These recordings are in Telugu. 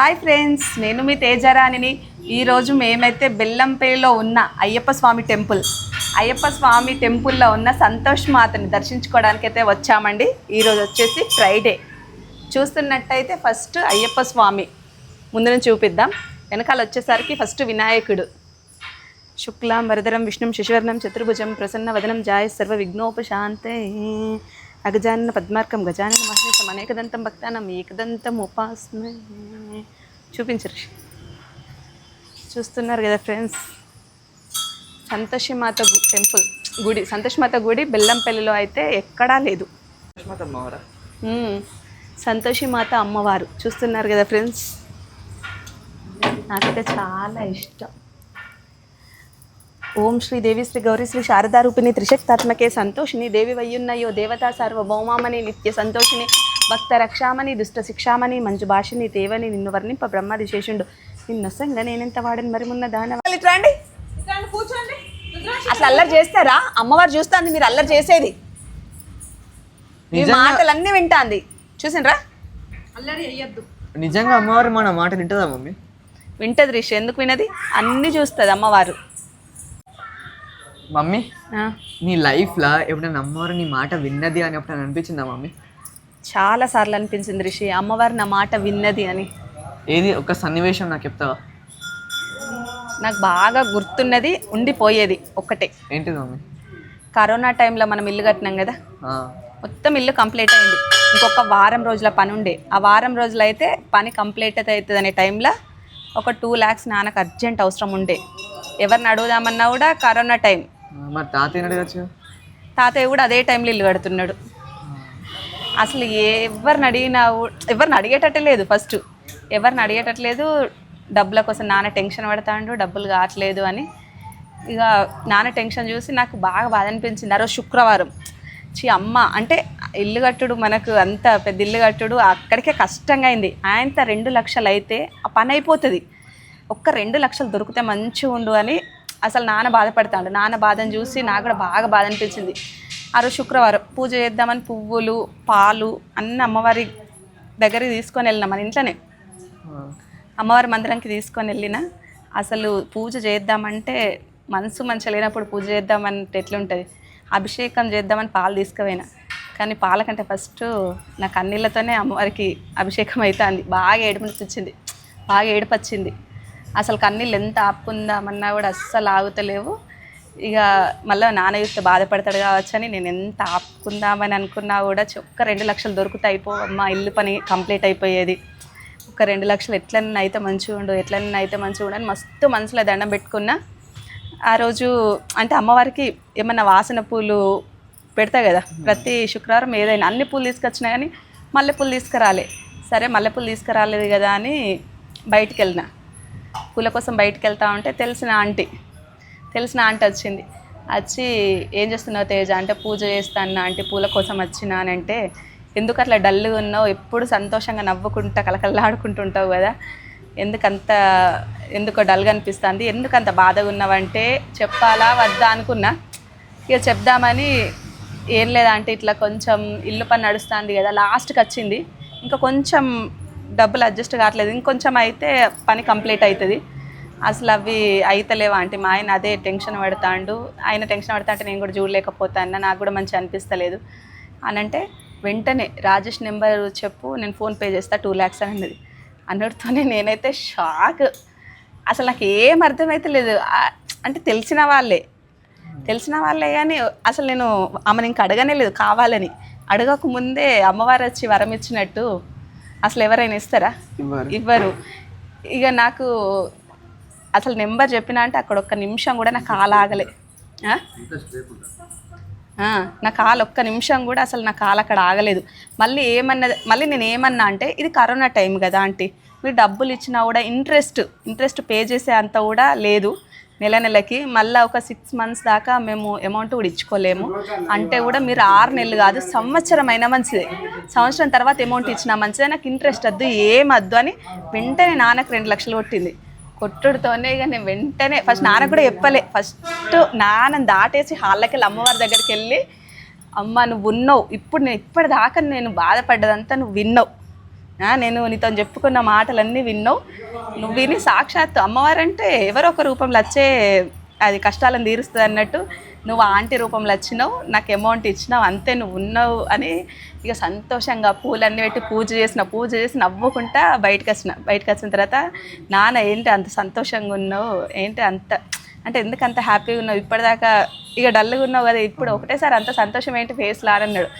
హాయ్ ఫ్రెండ్స్ నేను మీ తేజరాణిని. ఈరోజు మేమైతే బెల్లంపేలో ఉన్న అయ్యప్ప స్వామి టెంపుల్. అయ్యప్ప స్వామి టెంపుల్లో ఉన్న సంతోష్ మాతని దర్శించుకోవడానికి అయితే వచ్చామండి ఈరోజు వచ్చేసి ఫ్రైడే. చూస్తున్నట్టయితే ఫస్ట్ అయ్యప్ప స్వామి. ముందు నుంచి చూపిద్దాం. వెనకాల వచ్చేసరికి ఫస్ట్ వినాయకుడు. శుక్లాం వరదరం విష్ణుం శశివర్ణం చతుర్భుజం ప్రసన్న వదనం జాయ సర్వ విఘ్నోపశాంతే. అగజానన పద్మార్కం గజానన మహేశం అనేకదంతం భక్తానం ఏకదంతం ఉపాస్మే చూపించరు చూస్తున్నారు కదా ఫ్రెండ్స్ సంతోషిమాత గు- టెంపుల్ గుడి సంతోషిమాత గుడి బెల్లంపల్లిలో అయితే ఎక్కడా లేదు. సంతోషిమాత అమ్మవారు? చూస్తున్నారు కదా ఫ్రెండ్స్ నాకైతే చాలా ఇష్టం. ఓం శ్రీ దేవి శ్రీ గౌరీ శ్రీ శారదారూపిణి త్రిశక్తాత్మకే సంతోషిని దేవి వయ్యున్నయో దేవతా సార్వభౌమామని నిత్య సంతోషిని భక్త రక్షామణి దుష్ట శిక్షామణి మంజు భాషిని దేవని నిన్ను వర్ణింప బ్రహ్మాది శేషుండు నిన్నొసంగా నేనెంత వాడని మరి మున్న దాన రండి అట్లా అల్లరి చేస్తారా? అమ్మవారు చూస్తాంది మీరు అల్లరి చేసేది. మీ మాటలన్నీ వింటాంది. చూసిండ్రా? నిజంగా అమ్మవారు మన మాట వింటుందా మమ్మీ? వింటది రిషి. ఎందుకు వినది? అన్నీ చూస్తుంది అమ్మవారు. మమ్మీ ఆ, నీ లైఫ్లో ఎప్పుడైనా అమ్మవారు నీ మాట విన్నది అని ఎప్పుడైనా అనిపించిందా మమ్మీ? చాలా సార్లు అనిపించింది రిషి అమ్మవారు నా మాట విన్నది అని. ఏది? ఒక సన్నివేశం నాకు చెప్తావా? నాకు బాగా గుర్తున్నది ఉండిపోయేది ఒక్కటే. మమ్మీ? కరోనా టైంలో మనం ఇల్లు కట్టినాం కదా? మొత్తం ఇల్లు కంప్లీట్ అయింది. ఇంకొక వారం రోజుల పని ఉండే. ఆ వారం రోజులు అయితే పని కంప్లీట్ అవుతుంది అనే టైంలో ఒక టూ ల్యాక్స్ నాన్నకు అర్జెంట్ అవసరం ఉండే. ఎవరిని అడుగుదామన్నా కూడా కరోనా టైం. మరి అడగచ్చు? తాతయ్య కూడా అదే టైంలో ఇల్లు కడుతున్నాడు. అసలు ఎవరిని అడిగినా ఎవరిని అడిగేటట్టే లేదు ఫస్ట్. ఎవరిని అడిగేటట్లేదు డబ్బుల కోసం నాన్న టెన్షన్ పడతాడు డబ్బులు కావట్లేదు అని. ఇక నాన్న టెన్షన్ చూసి నాకు బాగా బాధ అనిపించింది. ఆ రోజు శుక్రవారం. చి అమ్మ అంటే ఇల్లు కట్టుడు మనకు అంత పెద్ద ఇల్లు కట్టుడు అక్కడికే కష్టంగా అయింది. ఆయనత రెండు లక్షలు అయితే ఆ పని అయిపోతుంది. ఒక్క రెండు లక్షలు దొరికితే మంచిగా ఉండు అని అసలు నాన్న బాధపడతాడు. నాన్న బాధను చూసి నాకు కూడా బాగా బాధ అనిపించింది. ఆ రోజు శుక్రవారం పూజ చేద్దామని పువ్వులు పాలు అన్ని అమ్మవారి దగ్గరికి తీసుకొని వెళ్ళినా మన ఇంట్లోనే. అమ్మవారి మందిరానికి తీసుకొని వెళ్ళిన. అసలు పూజ చేద్దామంటే మనసు మంచిగా లేనప్పుడు పూజ చేద్దామంటే ఎట్లుంటుంది? అభిషేకం చేద్దామని పాలు తీసుకుపోయినా. కానీ పాల కంటే ఫస్ట్ నా కన్నీళ్ళతోనే అమ్మవారికి అభిషేకం అవుతుంది బాగా ఏడుపునిపించింది. వచ్చింది బాగా ఏడుపచ్చింది. అసలు కన్నీళ్ళు ఎంత ఆపుకుందామన్నా కూడా అస్సలు ఆగుతలేవు. ఇక మళ్ళీ నాన్న చూస్తే బాధపడతాడు కావచ్చు అని నేను ఎంత ఆపుకుందామని అనుకున్నా కూడా ఒక్క రెండు లక్షలు దొరుకుతాయి అయిపో అమ్మ ఇల్లు పని కంప్లీట్ అయిపోయేది. ఒక రెండు లక్షలు ఎట్లన్నా అయితే మంచిగా ఉండు ఎట్లన్నా అయితే మంచిగా ఉండు అని మస్తు మనసులో దండం పెట్టుకున్నా. ఆ రోజు అంటే అమ్మవారికి ఏమన్నా వాసన పూలు పెడతా కదా ప్రతి శుక్రవారం ఏదైనా అన్ని పూలు తీసుకొచ్చినా కానీ మల్లెపూలు తీసుకురాలే. సరే మల్లెపూలు తీసుకురాలేదు కదా అని బయటికి వెళ్ళిన. పూల కోసం బయటికి వెళ్తా ఉంటే తెలిసిన ఆంటీ తెలిసిన ఆంటీ వచ్చింది. వచ్చి ఏం చేస్తున్నావు తేజ? అంటే పూజ చేస్తాను అంటే పూల కోసం వచ్చినా అని అంటే ఎందుకు అట్లా డల్గా ఉన్నావు? ఎప్పుడు సంతోషంగా నవ్వుకుంటా కలకల్లాడుకుంటుంటావు కదా. ఎందుకంత ఎందుకో డల్గా అనిపిస్తుంది? ఎందుకంత బాధగా ఉన్నావంటే చెప్పాలా వద్దా అనుకున్నా. ఇక చెప్దామని ఏం లేదంటే ఇట్లా కొంచెం ఇల్లు పని నడుస్తుంది కదా లాస్ట్కి వచ్చింది. ఇంకా కొంచెం డబ్బులు అడ్జస్ట్ కావట్లేదు. ఇంకొంచెం అయితే పని కంప్లీట్ అవుతుంది. అసలు అవి అయితలేవా? అంటే మా ఆయన అదే టెన్షన్ పడతాండు. ఆయన టెన్షన్ పడతా అంటే నేను కూడా చూడలేకపోతాను నాకు కూడా మంచి అనిపిస్తలేదు. అని అంటే వెంటనే రాజేష్ నెంబర్ చెప్పు నేను ఫోన్ పే చేస్తా టూ ల్యాక్స్ అని అన్నది. అన్నడితోనే నేనైతే షాక్. అసలు నాకు ఏం అర్థమైతే లేదు. అంటే తెలిసిన వాళ్ళే. తెలిసిన వాళ్ళే కానీ అసలు నేను ఆమెను ఇంక అడగనే లేదు కావాలని. అడగక ముందే అమ్మవారు వచ్చి వరం ఇచ్చినట్టు. అసలు ఎవరైనా ఇస్తారా? ఇవ్వరు. ఇక నాకు అసలు నెంబర్ చెప్పినా అంటే అక్కడ ఒక్క నిమిషం కూడా నాకు కాలు ఆగలే. నా కాలు ఒక్క నిమిషం కూడా అసలు నా కాలు అక్కడ ఆగలేదు. మళ్ళీ ఏమన్నా మళ్ళీ నేను ఏమన్నా అంటే ఇది కరోనా టైం కదా ఆంటీ. మీరు డబ్బులు ఇచ్చినా కూడా ఇంట్రెస్ట్ ఇంట్రెస్ట్ పే చేసే అంత కూడా లేదు. నెల నెలకి మళ్ళీ ఒక సిక్స్ మంత్స్ దాకా మేము అమౌంట్ కూడా ఇచ్చుకోలేము. అంటే కూడా మీరు ఆరు నెలలు కాదు సంవత్సరం అయినా మంచిదే. సంవత్సరం తర్వాత అమౌంట్ ఇచ్చినా మంచిదే. నాకు ఇంట్రెస్ట్ వద్దు ఏం వద్దు అని వెంటనే నాన్నకు రెండు లక్షలు కొట్టింది. కొట్టుడుతోనే ఇక నేను వెంటనే ఫస్ట్ నాన్న కూడా చెప్పలే. ఫస్ట్ నాన్న దాటేసి హాల్లోకి వెళ్ళి అమ్మవారి దగ్గరికి వెళ్ళి అమ్మ నువ్వు ఉన్నావు. ఇప్పుడు నేను ఇప్పటిదాకా నేను బాధపడ్డదంతా నువ్వు విన్నావు. నేను నీతో చెప్పుకున్న మాటలన్నీ విన్నావు. నువ్వు విని సాక్షాత్తు అమ్మవారంటే ఎవరో ఒక రూపంలో వచ్చే అది కష్టాలను తీరుస్తుంది అన్నట్టు నువ్వు ఆంటీ రూపంలో వచ్చినావు నాకు అమౌంట్ ఇచ్చినావు అంతే నువ్వు ఉన్నావు అని ఇక సంతోషంగా పూలన్నీ పెట్టి పూజ చేసిన పూజ చేసి నవ్వుకుంటా బయటకు వచ్చిన బయటకు వచ్చిన తర్వాత నాన్న ఏంటి అంత సంతోషంగా ఉన్నావు? ఏంటి అంత అంటే ఎందుకు అంత హ్యాపీగా ఉన్నావు? ఇప్పటిదాకా ఇక డల్గా ఉన్నావు కదా ఇప్పుడు ఒకటేసారి అంత సంతోషం ఏంటి ఫేస్ లాడన్నాడు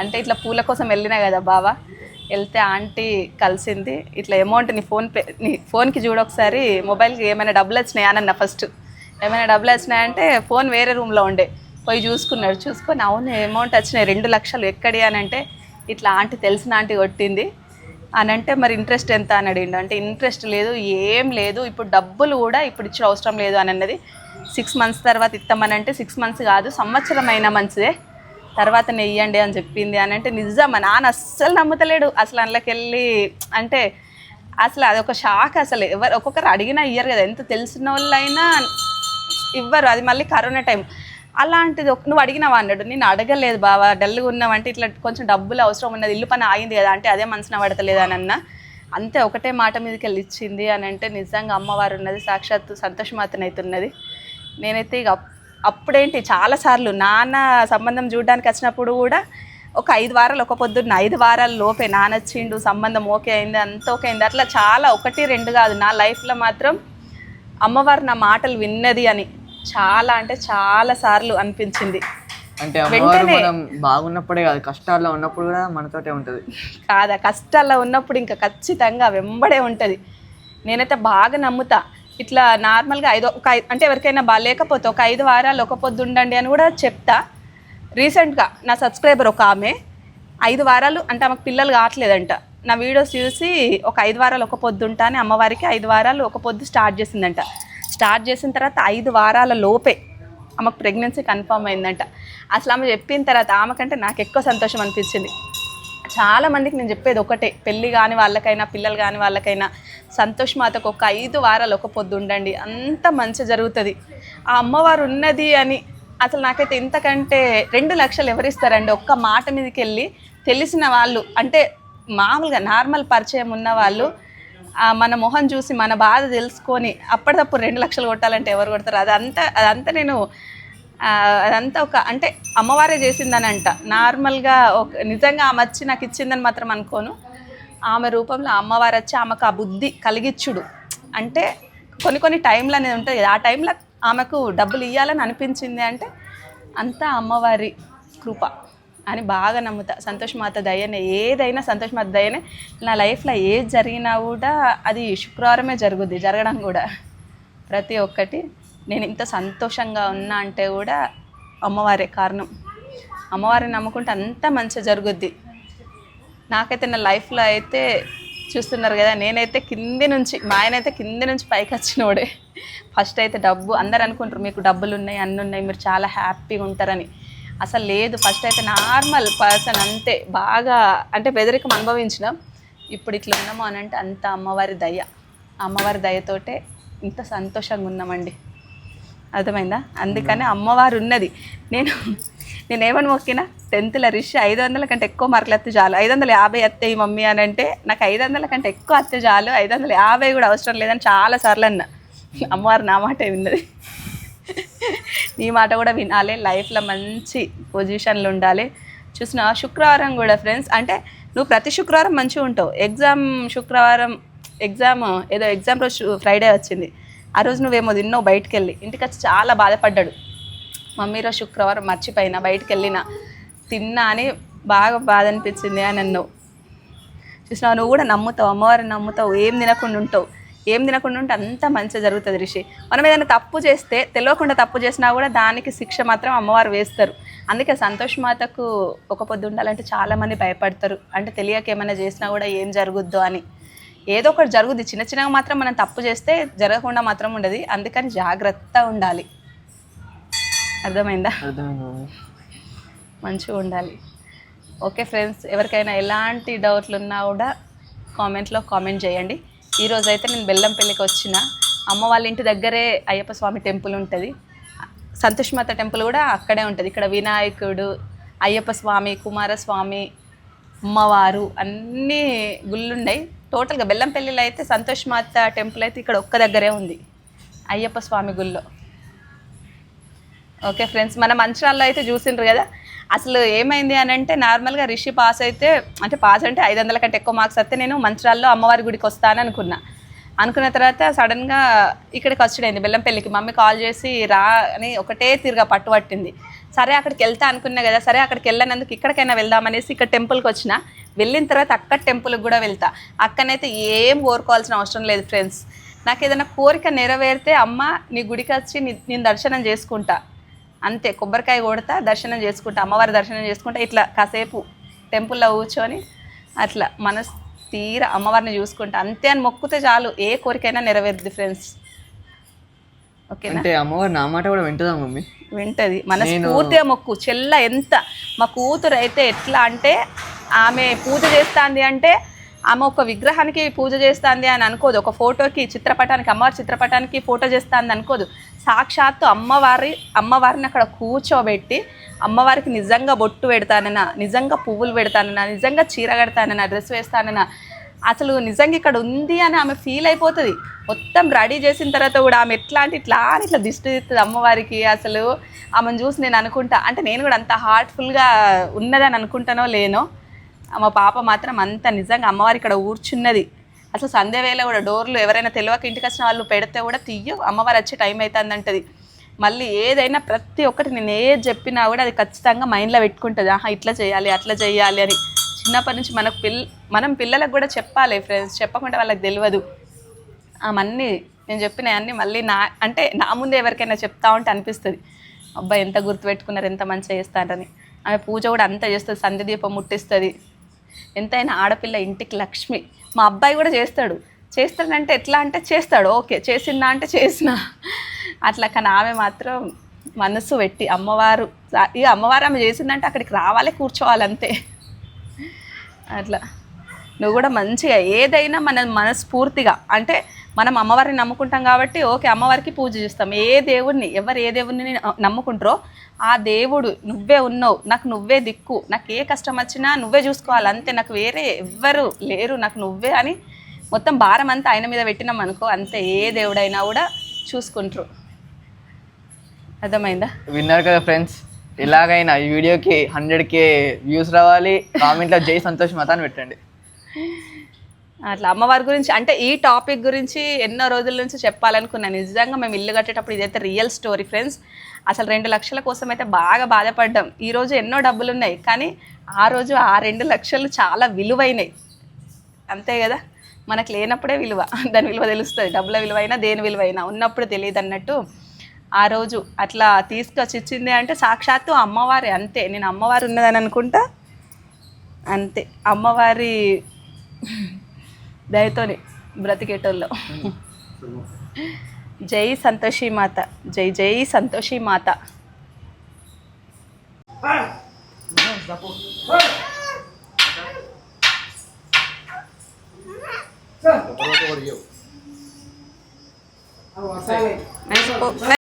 అంటే ఇట్లా పూల కోసం వెళ్ళినా కదా బావా వెళ్తే ఆంటీ కలిసింది ఇట్లా అమౌంట్ నీ ఫోన్ పే నీ ఫోన్కి చూడొకసారి మొబైల్కి ఏమైనా డబ్బులు వచ్చినాయా? అన్న ఫస్ట్ ఏమైనా డబ్బులు వచ్చినాయంటే ఫోన్ వేరే రూమ్లో ఉండే. పోయి చూసుకున్నాడు. చూసుకొని అవును అమౌంట్ వచ్చినాయి. రెండు లక్షలు ఎక్కడి అని అంటే ఇట్లా ఆంటీ తెలిసిన ఆంటీ కొట్టింది. అని అంటే మరి ఇంట్రెస్ట్ ఎంత? అని అడిగిండు. అంటే ఇంట్రెస్ట్ లేదు ఏం లేదు. ఇప్పుడు డబ్బులు కూడా ఇప్పుడు ఇచ్చే అవసరం లేదు అని అన్నది. సిక్స్ మంత్స్ తర్వాత ఇస్తామని అంటే సిక్స్ మంత్స్ కాదు సంవత్సరం అయినా మంచిదే. తర్వాత నెయ్యండి అని చెప్పింది అని అంటే నిజం. నాన్న అస్సలు నమ్ముతలేడు. అసలు అందులోకి వెళ్ళి అంటే అసలు అదొక షాక్ అసలు. ఎవరు ఒక్కొక్కరు అడిగినా ఇయ్యరు కదా. ఎంత తెలిసిన వాళ్ళైనా ఇవ్వరు. అది మళ్ళీ కరోనా టైం. అలాంటిది ఒక- నువ్వు అడిగినావా అన్నాడు. నేను అడగలేదు బావా. డల్గా ఉన్నావంటే ఇట్లా కొంచెం డబ్బులు అవసరం ఉన్నది. ఇల్లు పని ఆగింది కదా అంటే అదే మనసున పడతలేదు అని అన్న. అంతే ఒకటే మాట మీదకి వెళ్ళి ఇచ్చింది అని అంటే నిజంగా అమ్మవారు ఉన్నది సాక్షాత్తు సంతోషమాతన అవుతున్నది నేనైతే ఇక అప్పుడేంటి చాలాసార్లు నాన్న సంబంధం చూడడానికి వచ్చినప్పుడు కూడా ఒక ఐదు వారాలు ఒక పొద్దున్న ఐదు వారాల లోపే నాన్న వచ్చిండు సంబంధం ఓకే అయింది అంత ఓకే అయింది. అట్లా చాలా ఒకటి రెండు కాదు. నా లైఫ్లో మాత్రం అమ్మవారు నా మాటలు విన్నది అని. చాలా అంటే చాలా సార్లు అనిపించింది. అంటే అమ్మవారు మనం బాగున్నప్పుడే కాదు కష్టాల్లో ఉన్నప్పుడు కూడా మనతోటే ఉంటుంది. కాదా కష్టాల్లో ఉన్నప్పుడు ఇంకా ఖచ్చితంగా వెంబడే ఉంటుంది. నేనైతే బాగా నమ్ముతా. ఇట్లా నార్మల్గా ఐదు ఒక ఐ- అంటే ఎవరికైనా బాగా లేకపోతే ఒక ఐదు వారాలు ఒక పొద్దు ఉండండి అని కూడా చెప్తా. రీసెంట్గా నా సబ్స్క్రైబర్ ఒక ఆమె ఐదు వారాలు అంటే ఆమెకు పిల్లలు కావట్లేదంట. నా వీడియోస్ చూసి ఒక ఐదు వారాలు ఒక పొద్దు ఉంటా అని అమ్మవారికి ఐదు వారాలు ఒక పొద్దు స్టార్ట్ చేసిందంట. స్టార్ట్ చేసిన తర్వాత ఐదు వారాల లోపే ఆమెకు ప్రెగ్నెన్సీ కన్ఫర్మ్ అయిందంట. అసలు ఆమె చెప్పిన తర్వాత ఆమెకంటే నాకు ఎక్కువ సంతోషం అనిపించింది. చాలా మందికి నేను చెప్పేది ఒకటే పెళ్ళి కాని వాళ్ళకైనా పిల్లలు కాని వాళ్ళకైనా సంతోష్ మాతకు ఒక ఐదు వారాలు ఒక పొద్దు ఉండండి అంత మంచి జరుగుతుంది. ఆ అమ్మవారు ఉన్నది అని అసలు నాకైతే ఇంతకంటే రెండు లక్షలు ఎవరిస్తారండి? ఒక్క మాట మీదకి వెళ్ళి తెలిసిన వాళ్ళు అంటే మామూలుగా నార్మల్ పరిచయం ఉన్న వాళ్ళు మన మొహం చూసి మన బాధ తెలుసుకొని అప్పటికప్పుడు రెండు లక్షలు కొట్టాలంటే ఎవరు కొడతారు? అదంతా అదంతా నేను అదంతా ఒక అంటే అమ్మవారే చేసిందని అంట నార్మల్గా ఒక నిజంగా ఆమె వచ్చి నాకు ఇచ్చిందని మాత్రం అనుకోను. ఆమె రూపంలో అమ్మవారు వచ్చి ఆమెకు ఆ బుద్ధి కలిగిచ్చుడు. అంటే కొన్ని కొన్ని టైంలు అనేది ఉంటుంది ఆ టైంలో ఆమెకు డబ్బులు ఇవ్వాలని అనిపించింది అంటే అంతా అమ్మవారి కృప. అని బాగా నమ్ముతా. సంతోష్ మాత దయనే ఏదైనా సంతోష్ మాత దయనే నా లైఫ్లో ఏది జరిగినా కూడా అది శుక్రవారమే జరుగుద్ది జరగడం కూడా. ప్రతి ఒక్కటి నేను ఇంత సంతోషంగా ఉన్నా అంటే కూడా అమ్మవారే కారణం. అమ్మవారిని నమ్ముకుంటే అంత మంచిగా జరుగుద్ది. నాకైతే నా లైఫ్లో అయితే చూస్తున్నారు కదా నేనైతే కింది నుంచి మా ఆయన అయితే కింది నుంచి పైకి వచ్చినోడే. ఫస్ట్ అయితే డబ్బు అందరు అనుకుంటారు మీకు డబ్బులు ఉన్నాయి అన్నీ ఉన్నాయి మీరు చాలా హ్యాపీగా ఉంటారని. అసలు లేదు. ఫస్ట్ అయితే నార్మల్ పర్సన్ అంతే. బాగా అంటే బెదరికం అనుభవించిన. ఇప్పుడు ఇట్లా ఉన్నాము అని అంటే అంత అమ్మవారి దయ. అమ్మవారి దయతోటే ఇంత సంతోషంగా ఉన్నామండి. అర్థమైందా? అందుకని అమ్మవారు ఉన్నది. నేను నేను ఏమని మొక్కినా? టెన్త్లో రిష్ ఐదు వందల కంటే ఎక్కువ మార్కులు వస్తే చాలు. ఐదు వందల యాభై వస్తాయి మమ్మీ అని అంటే నాకు ఐదు వందల కంటే ఎక్కువ వస్తే చాలు. ఐదు వందల యాభై కూడా అవసరం లేదని చాలా సార్లు అన్న. అమ్మవారు నా మాట విన్నది. నీ మాట కూడా వినాలి. లైఫ్లో మంచి పొజిషన్లు ఉండాలి. చూసిన శుక్రవారం కూడా ఫ్రెండ్స్ అంటే నువ్వు ప్రతి శుక్రవారం మంచిగా ఉంటావు. ఎగ్జామ్ శుక్రవారం ఎగ్జామ్ ఏదో ఎగ్జామ్ రోజు ఫ్రైడే వచ్చింది. ఆ రోజు నువ్వేమో తిన్నావు బయటికి వెళ్ళి ఇంటికి వచ్చి చాలా బాధపడ్డాడు. మమ్మీ రోజు శుక్రవారం మర్చిపోయినా బయటికి వెళ్ళినా తిన్నా అని బాగా బాధ అనిపించింది అని అన్నావు. చూసినావు నువ్వు కూడా నమ్ముతావు. అమ్మవారిని నమ్ముతావు. ఏం తినకుండా ఉంటావు. ఏం తినకుండా ఉంటే అంత మంచిగా జరుగుతుంది రిషి. మనం ఏదైనా తప్పు చేస్తే తెలియకుండా తప్పు చేసినా కూడా దానికి శిక్ష మాత్రం అమ్మవారు వేస్తారు. అందుకే సంతోష్ మాతకు ఒక పొద్దు ఉండాలంటే చాలామంది భయపడతారు. అంటే తెలియక ఏమైనా చేసినా కూడా ఏం జరుగుద్దో అని. ఏదో ఒకటి జరుగుద్ది. చిన్న చిన్నగా మాత్రం మనం తప్పు చేస్తే జరగకుండా మాత్రం ఉండదు. అందుకని జాగ్రత్త ఉండాలి. అర్థమైందా. మంచిగా ఉండాలి. ఓకే ఫ్రెండ్స్ ఎవరికైనా ఎలాంటి డౌట్లు ఉన్నా కూడా కామెంట్లో కామెంట్ చేయండి. ఈరోజు అయితే నేను బెల్లంపల్లికి వచ్చిన. అమ్మ వాళ్ళ ఇంటి దగ్గరే అయ్యప్ప స్వామి టెంపుల్ ఉంటుంది. సంతోష్మాత టెంపుల్ కూడా అక్కడే ఉంటుంది. ఇక్కడ వినాయకుడు అయ్యప్ప స్వామి కుమారస్వామి అమ్మవారు అన్నీ గుళ్ళు ఉన్నాయి టోటల్గా బెల్లంపల్లిలో అయితే సంతోష్మాత టెంపుల్ అయితే ఇక్కడ ఒక్క దగ్గరే ఉంది. అయ్యప్ప స్వామి గుళ్ళో. ఓకే ఫ్రెండ్స్ మన మంచిరాల్లో అయితే చూసిండ్రు కదా? అసలు ఏమైంది అని అంటే నార్మల్గా రిషి పాస్ అయితే అంటే పాస్ అంటే ఐదు వందల కంటే ఎక్కువ మార్క్స్ వస్తే నేను మంచిరాల్లో అమ్మవారి గుడికి వస్తాను అనుకున్నా. అనుకున్న తర్వాత సడన్గా ఇక్కడికి వచ్చాడైంది బెల్లంపల్లికి మమ్మీ కాల్ చేసి రా అని ఒకటే తిరిగా పట్టు పట్టింది. సరే అక్కడికి వెళ్తా అనుకున్నా కదా సరే అక్కడికి వెళ్ళినందుకు ఇక్కడికైనా వెళ్దామనేసి ఇక్కడ టెంపుల్కి వచ్చిన. వెళ్ళిన తర్వాత అక్కడ టెంపుల్కి కూడా వెళ్తా. అక్కనైతే ఏం కోరుకోవాల్సిన అవసరం లేదు ఫ్రెండ్స్ నాకు ఏదైనా కోరిక నెరవేరితే అమ్మ నీ గుడికి వచ్చి నీ నేను దర్శనం చేసుకుంటా. అంతే కొబ్బరికాయ కొడతా దర్శనం చేసుకుంటా అమ్మవారి దర్శనం చేసుకుంటా ఇట్లా కాసేపు టెంపుల్లో కూర్చొని అట్లా మనసు తీర అమ్మవారిని చూసుకుంటా. అంతే అని మొక్కుతే చాలు ఏ కోరికైనా నెరవేరుద్ది ఫ్రెండ్స్ ఓకేనా? అంటే అమ్మవారు నా మాట కూడా వింటుందా మమ్మీ? వింటది. మనస్ఫూర్తిగా మొక్కు. చెల్ల ఎంత మా కూతురు అయితే ఎట్లా అంటే ఆమె పూజ చేస్తాంది అంటే ఆమె ఒక విగ్రహానికి పూజ చేస్తాంది అని అనుకోదు. ఒక ఫోటోకి చిత్రపటానికి అమ్మవారి చిత్రపటానికి ఫోటో చేస్తుంది అనుకోదు. సాక్షాత్తు అమ్మవారి అమ్మవారిని అక్కడ కూర్చోబెట్టి అమ్మవారికి నిజంగా బొట్టు పెడతానన్నా నిజంగా పువ్వులు పెడతానన్నా నిజంగా చీర కడతానన్నా డ్రెస్ వేస్తానన్నా అసలు నిజంగా ఇక్కడ ఉంది అని ఆమె ఫీల్ అయిపోతుంది. మొత్తం రెడీ చేసిన తర్వాత కూడా ఆమె ఎట్లా అంటే ఇట్లా అని ఇట్లా దిష్టి తీస్తుంది అమ్మవారికి అసలు. ఆమెను చూసి నేను అనుకుంటా అంటే నేను కూడా అంత హార్ట్ఫుల్గా ఉన్నదని అనుకుంటానో లేనో మా పాప మాత్రం అంత నిజంగా అమ్మవారి ఇక్కడ కూర్చున్నది అసలు సంధ్య వేళ కూడా డోర్లు ఎవరైనా తెలియక ఇంటికి వచ్చిన వాళ్ళు పెడితే కూడా తీయు అమ్మవారు వచ్చే టైం అవుతుందంటది మళ్ళీ ఏదైనా ప్రతి ఒక్కటి నేను ఏది చెప్పినా కూడా అది ఖచ్చితంగా మైండ్లో పెట్టుకుంటుంది. ఆహా ఇట్లా చేయాలి అట్లా చేయాలి అని. చిన్నప్పటి నుంచి మనకు పిల్ మనం పిల్లలకు కూడా చెప్పాలి ఫ్రెండ్స్ చెప్పకుండా వాళ్ళకి తెలియదు అవన్నీ నేను చెప్పిన అన్నీ మళ్ళీ నా అంటే నా ముందే ఎవరికైనా చెప్తా ఉంటే అనిపిస్తుంది. అబ్బాయి ఎంత గుర్తుపెట్టుకున్నారు ఎంత మంచిగా చేస్తారని. ఆమె పూజ కూడా అంత చేస్తుంది సంధ్య దీపం ముట్టిస్తుంది. ఎంతైనా ఆడపిల్ల ఇంటికి లక్ష్మి. మా అబ్బాయి కూడా చేస్తాడు. చేస్తాడంటే ఎట్లా అంటే చేస్తాడు. ఓకే చేసిందా అంటే చేసిన. అట్లా కానీ ఆమె మాత్రం మనసు పెట్టి అమ్మవారు ఇక అమ్మవారు ఆమె చేసిందంటే అక్కడికి రావాలి కూర్చోవాలి అంతే అట్లా. నువ్వు కూడా మంచిగా ఏదైనా మన మనస్ఫూర్తిగా అంటే మనం అమ్మవారిని నమ్ముకుంటాం కాబట్టి ఓకే అమ్మవారికి పూజ చేస్తాం. ఏ దేవుడిని ఎవరు ఏ దేవుడిని నమ్ముకుంటారో ఆ దేవుడు నువ్వే ఉన్నావు నాకు నువ్వే దిక్కు నాకు ఏ కష్టం వచ్చినా నువ్వే చూసుకోవాలి అంతే నాకు వేరే ఎవ్వరు లేరు నాకు నువ్వే అని మొత్తం భారం అంతా ఆయన మీద పెట్టినాం అనుకో అంతే ఏ దేవుడైనా కూడా చూసుకుంటారు. అర్థమైందా? విన్నారు కదా ఫ్రెండ్స్ ఎలాగైనా ఈ వీడియోకి హండ్రెడ్ కే వ్యూస్ రావాలి కామెంట్లో జై సంతోష్ మాత అని పెట్టండి. అట్లా అమ్మవారి గురించి అంటే ఈ టాపిక్ గురించి ఎన్నో రోజుల నుంచి చెప్పాలనుకున్నాను నిజంగా మేము ఇల్లు కట్టేటప్పుడు ఇదైతే రియల్ స్టోరీ ఫ్రెండ్స్. అసలు రెండు లక్షల కోసం అయితే బాగా బాధపడ్డాం. ఈ రోజు ఎన్నో డబ్బులు ఉన్నాయి కానీ ఆ రోజు ఆ రెండు లక్షలు చాలా విలువైనవి అంతే కదా? మనకు లేనప్పుడే విలువ. దాని విలువ తెలుస్తుంది. డబ్బుల విలువైనా దేని విలువైనా. ఉన్నప్పుడు తెలియదు అన్నట్టు ఆ రోజు అట్లా తీసుకొచ్చి ఇచ్చింది అంటే సాక్షాత్తు అమ్మవారి అంతే. నేను అమ్మవారు ఉన్నదని అనుకుంటా అంతే. అమ్మవారి దయతోని బ్రతికేటోళ్ళు. జై సంతోషి మాత. జై జై సంతోషి మాత.